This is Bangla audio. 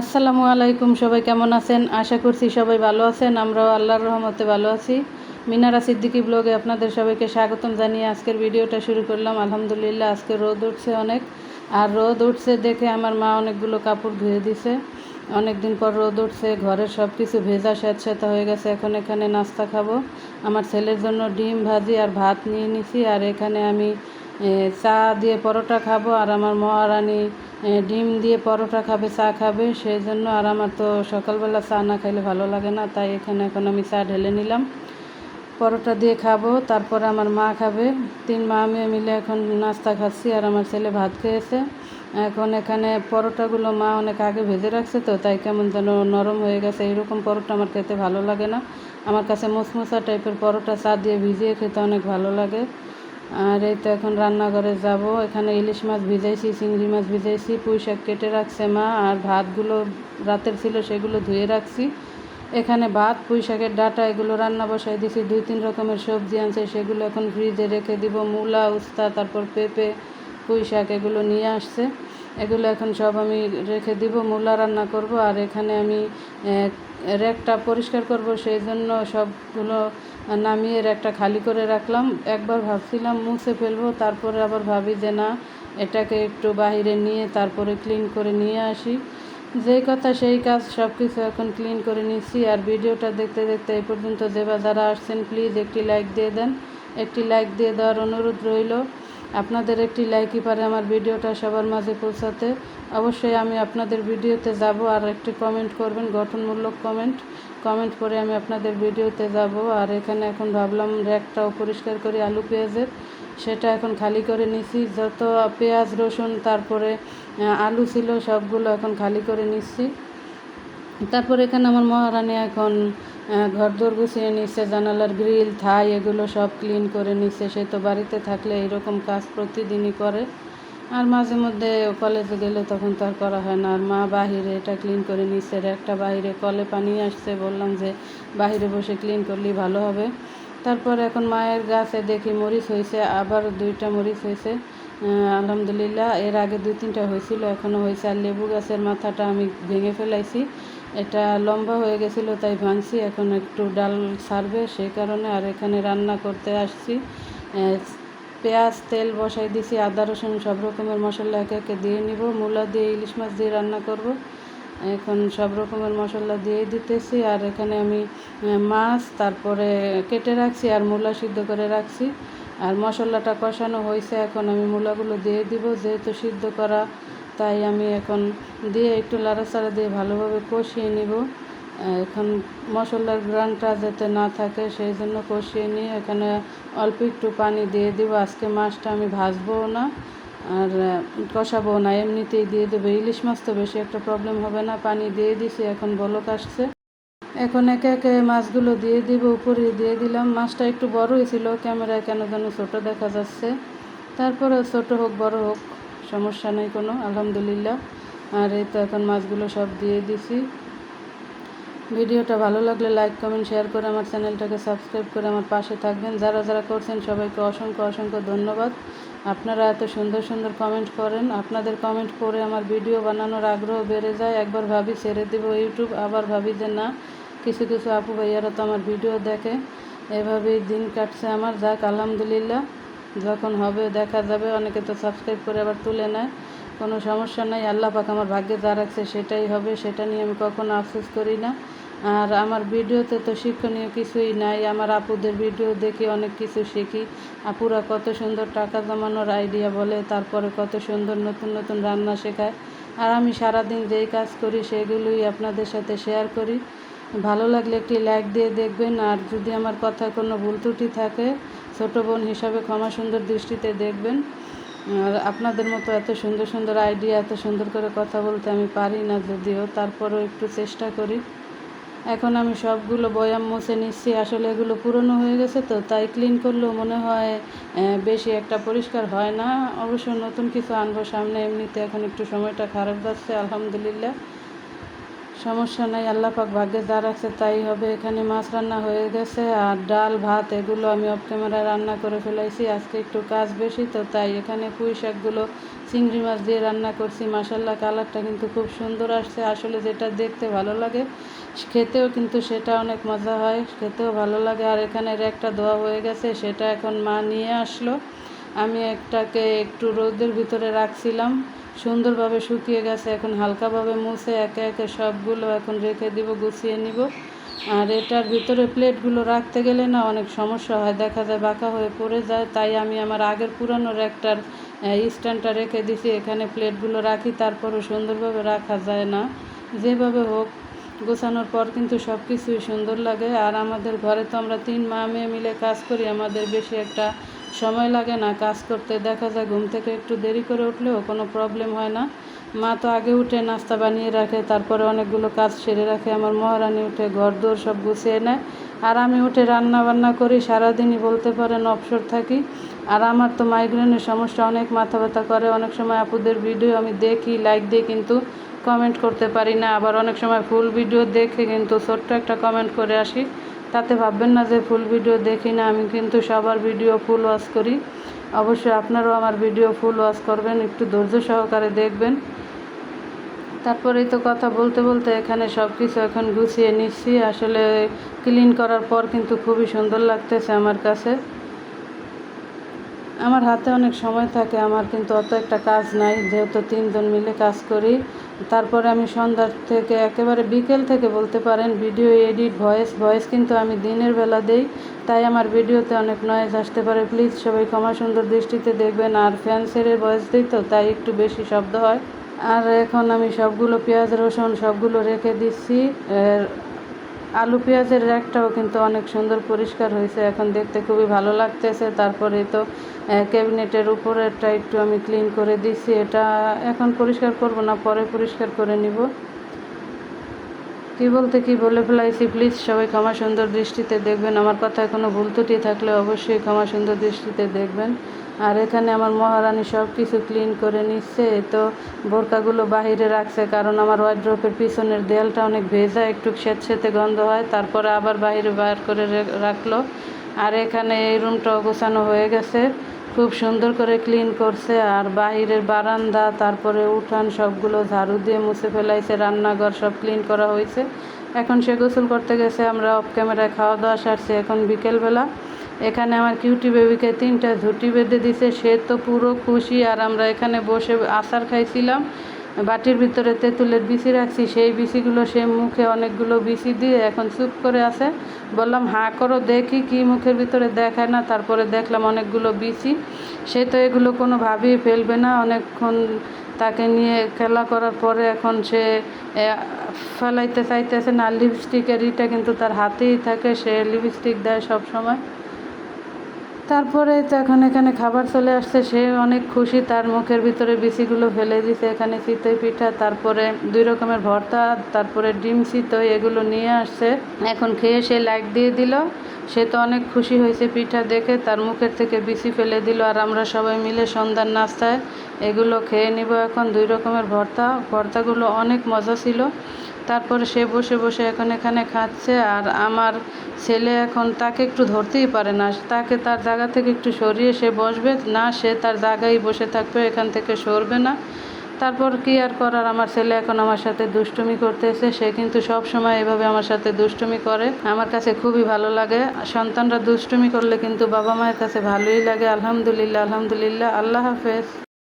আসসালামু আলাইকুম, সবাই কেমন আছেন? আশা করছি সবাই ভালো আছেন। আমরাও আল্লাহর রহমতে ভালো আছি। মিনারা সিদ্দিকী ব্লগে আপনাদের সবাইকে স্বাগতম জানিয়ে আজকের ভিডিওটা শুরু করলাম। আলহামদুলিল্লাহ, আজকে রোদ উঠছে অনেক। আর রোদ উঠছে দেখে আমার মা অনেকগুলো কাপড় ধুয়ে দিছে। অনেক দিন পর রোদ উঠছে, ঘরের সব কিছু ভেজা স্যাঁতস্যাঁতা হয়ে গেছে। এখন এখানে নাস্তা খাব। আমার ছেলের জন্য ডিম ভাজি আর ভাত নিয়ে নিছি। আর এখানে আমি চা দিয়ে পরোটা খাব। আর আমার মহারানী ডিম দিয়ে পরোটা খাবে, চা খাবে, সেই জন্য আর আমার তো সকালবেলা চা না খাইলে ভালো লাগে না, তাই এখানে এখন আমি চা ঢেলে নিলাম। পরোটা দিয়ে খাব, তারপরে আমার মা খাবে। তিন মা মেয়ে মিলে এখন নাস্তা খাচ্ছি, আর আমার ছেলে ভাত খেয়েছে। এখন এখানে পরোটাগুলো মা অনেক আগে ভেজে রাখছে তো, তাই কেমন যেন নরম হয়ে গেছে। এরকম পরোটা আমার খেতে ভালো লাগে না। আমার কাছে মুসমুসা টাইপের পরোটা চা দিয়ে ভিজিয়ে খেতে অনেক ভালো লাগে। আর এই তো এখন রান্নাঘরে যাব। এখানে ইলিশ মাছ ভিজাইছি, চিংড়ি মাছ ভিজাইছি, পুঁই শাক কেটে রাখছে মা, আর ভাতগুলো রাতের ছিল সেগুলো ধুয়ে রাখছি। এখানে ভাত, পুঁই শাকের ডাটা, এগুলো রান্না বসাই দিছি। দুই তিন রকমের সবজি আনছে, সেগুলো এখন ফ্রিজে রেখে দিব। মূলা, উস্তা, তারপর পেঁপে, পুঁই শাক এগুলো নিয়ে আসছে। এগুলো এখন সব আমি রেখে দিব, মূলা রান্না করব। আর এখানে আমি র্যাকটা পরিষ্কার করব, সেই জন্য সবগুলো নামিয়ে একটা খালি করে রাখলাম। একবার ভাবছিলাম মুছে ফেলব, তারপরে আবার ভাবি যে না, এটাকে একটু বাহিরে নিয়ে তারপরে ক্লিন করে নিয়ে আসি। যেই কথা সেই কাজ সব কিছু এখন ক্লিন করে নিচ্ছি। আর ভিডিওটা দেখতে দেখতে এই পর্যন্ত দেবা যারা আসছেন প্লিজ একটি লাইক দিয়ে দেন। একটি লাইক দিয়ে দেওয়ার অনুরোধ রইল। আপনাদের একটি লাইকই পারে আমার ভিডিওটা সবার মাঝে পৌঁছাতে। অবশ্যই আমি আপনাদের ভিডিওতে যাব আর একটি কমেন্ট করবেন, গঠনমূলক কমেন্ট কমেন্ট করে আমি আপনাদের ভিডিওতে যাব। আর এখানে এখন ভাবলাম র্যাকটাও পরিষ্কার করি আলু পেঁয়াজের। সেটা এখন খালি করে নিছি। যত পেঁয়াজ, রসুন, তারপরে আলু ছিল সবগুলো এখন খালি করে নিচ্ছি। তারপর এখানে আমার মহারানী এখন ঘরদোর গুছিয়ে নিচ্ছে জানালার গ্রিল, থাই, এগুলো সব ক্লিন করে নিচ্ছে সে তো বাড়িতে থাকলে এরকম কাজ প্রতিদিনই করে। আর মাঝে মধ্যে কলেজে গেলে তখন তো আর করা হয় না। আর মা বাহিরে এটা ক্লিন করে নিচ্ছে একটা বাহিরে কলে পানি আসছে, বললাম যে বাহিরে বসে ক্লিন করলেই ভালো হবে। তারপর এখন মায়ের গাছে দেখি মরিচ হয়েছে, আবার দুইটা মরিচ হয়েছে। আলহামদুলিল্লাহ, এর আগে দুই তিনটা হয়েছিল এখনও হয়েছে। আর লেবু গাছের মাথাটা আমি ভেঙে ফেলাইছি। এটা লম্বা হয়ে গেছিল, তাই ভাঙছি। এখন একটু ডাল ছাড়বে সেই কারণে আর এখানে রান্না করতে আসছি। পেঁয়াজ, তেল বসাই দিছি, আদা, রসুন সব রকমের মশলা একে একে দিয়ে নিব। মূলা দিয়ে ইলিশ মাছ দিয়ে রান্না করব। এখন সব রকমের মশলা দিয়ে দিতেছি। আর এখানে আমি মাছ, তারপরে কেটে রাখছি আর মূলা সিদ্ধ করে রাখছি। আর মশলাটা কষানো হয়েছে, এখন আমি মূলাগুলো দিয়ে দিব। যেহেতু সিদ্ধ করা তাই আমি এখন দিয়ে একটু লাড়াচাড়া দিয়ে ভালোভাবে কষিয়ে নিব। এখন মশলার গ্রানটা যাতে না থাকে, সেই জন্য কষিয়ে নিয়ে এখানে অল্প একটু পানি দিয়ে দিব। আজকে মাছটা আমি ভাজবো না আর কষাবো না, এমনিতেই দিয়ে দেবো। ইলিশ মাছ তো বেশি একটা প্রবলেম হবে না, পানি দিয়ে দিছি, এখন বলক আসছে। এখন একে একে মাছগুলো দিয়ে দিব, উপরে দিয়ে দিলাম। মাছটা একটু বড়ই ছিল, ক্যামেরায় কেন যেন ছোটো দেখা যাচ্ছে। তারপরে ছোট হোক, বড় হোক সমস্যা নেই কোনো, আলহামদুলিল্লাহ। আর এই তো এখন মাছগুলো সব দিয়ে দিছি। ভিডিওটা ভালো লাগলে লাইক, কমেন্ট, শেয়ার করে আমার চ্যানেলটাকে সাবস্ক্রাইব করে আমার পাশে থাকবেন। যারা যারা করছেন সবাইকে অসংখ্য অসংখ্য ধন্যবাদ। আপনারা এত সুন্দর সুন্দর কমেন্ট করেন। আপনাদের কমেন্ট পড়ে আমার ভিডিও বানানোর আগ্রহ বেড়ে যায়। একবার ভাবি ছেড়ে দেব ইউটিউব, আবার ভাবি যে না, কিছু কিছু আপু ভাইয়ারা তো আমার ভিডিও দেখে। এভাবেই দিন কাটছে আমার। যাক, আলহামদুলিল্লাহ। যখন হবে, দেখা যাবে। অনেকে তো সাবস্ক্রাইব করে আবার তুলে নেয়। কোনো সমস্যা নাই। আল্লাহ পাক আমার ভাগ্যে যা রাখছে সেটাই হবে। সেটা নিয়ে আমি কখনো আফসোস করি না। আর আমার ভিডিওতে তো শিক্ষণীয় কিছুই নাই। আমার আপুদের ভিডিও দেখে অনেক কিছু শিখি। আপুরা কত সুন্দর টাকা জমানোর আইডিয়া বলে, তারপরে কত সুন্দর নতুন নতুন রান্না শেখায়। আর আমি সারাদিন যেই কাজ করি, সেগুলোই আপনাদের সাথে শেয়ার করি। ভালো লাগলে একটি লাইক দিয়ে দেখবেন। আর যদি আমার কথায় কোনো ভুল ত্রুটি থাকে ছোটো বোন হিসাবে ক্ষমা সুন্দর দৃষ্টিতে দেখবেন। আর আপনাদের মতো এত সুন্দর সুন্দর আইডিয়া, এত সুন্দর করে কথা বলতে আমি পারি না যদিও, তারপরও একটু চেষ্টা করি। এখন আমি সবগুলো বয়াম মুছে নিচ্ছি, আসলে এগুলো পুরনো হয়ে গেছে তো, তাই ক্লিন করলেও মনে হয় বেশি একটা পরিষ্কার হয় না। অবশ্য নতুন কিছু আনব সামনে, এমনিতে এখন একটু সময়টা খারাপ যাচ্ছে, আলহামদুলিল্লাহ। সমস্যা নাই, আল্লাহ পাক ভাগ্যে যা রাখছে তাই হবে। এখানে মাছ রান্না হয়ে গেছে আর ডাল, ভাত এগুলো আমি অফ ক্যামেরায় রান্না করে ফেলাইছি। আজকে একটু কাজ বেশি, তো তাই এখানে পুঁই শাকগুলো, চিংড়ি মাছ দিয়ে রান্না করছি। মাসাল্লাহ কালারটা কিন্তু খুব সুন্দর আসছে। আসলে যেটা দেখতে ভালো লাগে, খেতেও কিন্তু সেটা অনেক মজা হয়, খেতেও ভালো লাগে। আর এখানে একটা দোয়া হয়ে গেছে, সেটা এখন মা নিয়ে আসলো। আমি একটাকে একটু রোদের ভিতরে রাখছিলাম। সুন্দরভাবে শুকিয়ে গেছে, এখন হালকাভাবে মুছে একে একে সবগুলো এখন রেখে দিব, গুছিয়ে নিব। আর এটার ভিতরে প্লেটগুলো রাখতে গেলে না অনেক সমস্যা হয়, দেখা যায় বাঁকা হয়ে পড়ে যায়, তাই আমি আমার আগের পুরানো র্যাকটার স্ট্যান্ডটা রেখে দিছি, এখানে প্লেটগুলো রাখি, তারপরও সুন্দরভাবে রাখা যায় না। যেভাবে হোক, গোছানোর পর কিন্তু সব কিছুই সুন্দর লাগে। আর আমাদের ঘরে তো আমরা তিন মা মেয়ে মিলে কাজ করি, আমাদের বেশি একটা সময় লাগে না কাজ করতে, দেখা যায় ঘুম থেকে একটু দেরি করে উঠলেও কোনো প্রবলেম হয় না। মা তো আগে উঠে নাস্তা বানিয়ে রাখে, তারপরে অনেকগুলো কাজ সেরে রাখে। আমার মহারানী উঠে ঘর দোর সব গুছিয়ে নেয়। আর আমি উঠে রান্না বান্না করি, সারাদিনই বলতে পারেন অবসর থাকি। আর আমার তো মাইগ্রেনের সমস্যা, অনেক মাথা ব্যথা করে। অনেক সময় আপুদের ভিডিও আমি দেখি লাইক দিই, কিন্তু কমেন্ট করতে পারি না। আবার অনেক সময় ফুল ভিডিও দেখে কিন্তু ছোট্ট একটা কমেন্ট করে আসি। তাতে ভাববেন না যে ফুল ভিডিও দেখি না, আমি কিন্তু সবার ভিডিও ফুল ওয়াশ করি। অবশ্যই আপনারাও আমার ভিডিও ফুল ওয়াশ করবেন, একটু ধৈর্য সহকারে দেখবেন। তারপরেই তো কথা বলতে বলতে এখানে সব কিছু এখন গুছিয়ে নিচ্ছি। আসলে ক্লিন করার পর কিন্তু খুবই সুন্দর লাগতেছে আমার কাছে। আমার হাতে অনেক সময় থাকে, আমার কিন্তু অত একটা কাজ নাই, যেহেতু তিনজন মিলে কাজ করি। তারপরে আমি সন্ধ্যার থেকে একেবারে বিকেল থেকে বলতে পারেন, ভিডিও এডিট, ভয়েস ভয়েস কিন্তু আমি দিনের বেলা দেই। তাই আমার ভিডিওতে অনেক নয়েজ আসতে পারে। প্লিজ সবাই ক্ষমা সুন্দর দৃষ্টিতে দেখবেন। আর ফ্যান সেরে ভয়েস দিই তো, তাই একটু বেশি শব্দ হয়। আর এখন আমি সবগুলো পেঁয়াজ, রসুন সবগুলো রেখে দিচ্ছি। আলু পেঁয়াজের র্যাকটাও কিন্তু অনেক সুন্দর পরিষ্কার হয়েছে। এখন দেখতে খুবই ভালো লাগতেছে। তারপরে তো ক্যাবিনেটের উপরেরটা একটু আমি ক্লিন করে দিছি। এটা এখন পরিষ্কার করব না, পরে পরিষ্কার করে নিব। কী বলতে কি বলে ফেলাইছি প্লিজ সবাই ক্ষমা সুন্দর দৃষ্টিতে দেখবেন। আমার কথা কোনো ভুল ত্রুটি থাকলে অবশ্যই ক্ষমা সুন্দর দৃষ্টিতে দেখবেন। আর এখানে আমার মহারানী সব কিছু ক্লিন করে নিচ্ছে। তো বোরকাগুলো বাহিরে রাখছে, কারণ আমার ওয়াইড্রোপের পিছনের দেয়ালটা অনেক ভেজা, একটু সেতে গন্ধ হয়। তারপরে আবার বাইরে বার করে রাখল। আর এখানে এই রুমটাও গোছানো হয়ে গেছে। খুব সুন্দর করে ক্লিন করছে। আর বাহিরের বারান্দা, তারপরে উঠান সবগুলো ঝাড়ু দিয়ে মুছে ফেলাইছে, রান্নাঘর সব ক্লিন করা হয়েছে। এখন সে গোসল করতে গেছে, আমরা অফ ক্যামেরায় খাওয়া দাওয়া সারছি। এখন বিকেলবেলা এখানে আমার কিউটি বেবিকে তিনটা ঝুটি বেঁধে দিছে। সে তো পুরো খুশি আর আমরা এখানে বসে আচার খাইছিলাম। বাটির ভিতরে তেঁতুলের বিচি রাখছি। সেই বিচিগুলো সে মুখে অনেকগুলো বিচি দিয়ে এখন চুপ করে আছে। বললাম, হাঁ, করো, দেখি কি মুখের ভিতরে দেখায় না। তারপরে দেখলাম অনেকগুলো বিচি। সে তো এগুলো কোনো কোনোভাবেই ফেলবে না। অনেকক্ষণ তাকে নিয়ে খেলা করার পরে এখন সে ফেলাইতে চাইতেছে না। লিপস্টিকের ইটা কিন্তু তার হাতেই থাকে। সে লিপস্টিক দেয় সব সময় তারপরে তো এখন এখানে খাবার চলে আসছে, সে অনেক খুশি, তার মুখের ভিতরে বিচিগুলো ফেলে দিছে, এখানে চিতই পিঠা, তারপরে দুই রকমের ভর্তা, তারপরে ডিম চিতই, এগুলো নিয়ে আসছে। এখন খেয়ে সে লাইক দিয়ে দিল। সে তো অনেক খুশি হয়েছে পিঠা দেখে, তার মুখের থেকে বিচি ফেলে দিল। আর আমরা সবাই মিলে সন্ধ্যার নাস্তায় এগুলো খেয়ে নিব এখন, দুই রকমের ভর্তা। ভর্তাগুলো অনেক মজা ছিল। তারপরে সে বসে বসে এখন এখানে খাচ্ছে আর আমার ছেলে এখন তাকে একটু ধরতেই পারে না। তাকে তার জায়গা থেকে একটু সরিয়ে সে বসবে, না সে তার জায়গায় বসে থাকবে, এখান থেকে সরবে না। তারপর কি আর করার? আমার ছেলে এখন আমার সাথে দুষ্টুমি করতেছে, সে কিন্তু সব সময় এভাবে আমার সাথে দুষ্টুমি করে। আমার কাছে খুবই ভালো লাগে। সন্তানরা দুষ্টুমি করলে কিন্তু বাবা মায়ের কাছে ভালোই লাগে। আলহামদুলিল্লাহ আলহামদুলিল্লাহ। আল্লাহ হাফেজ।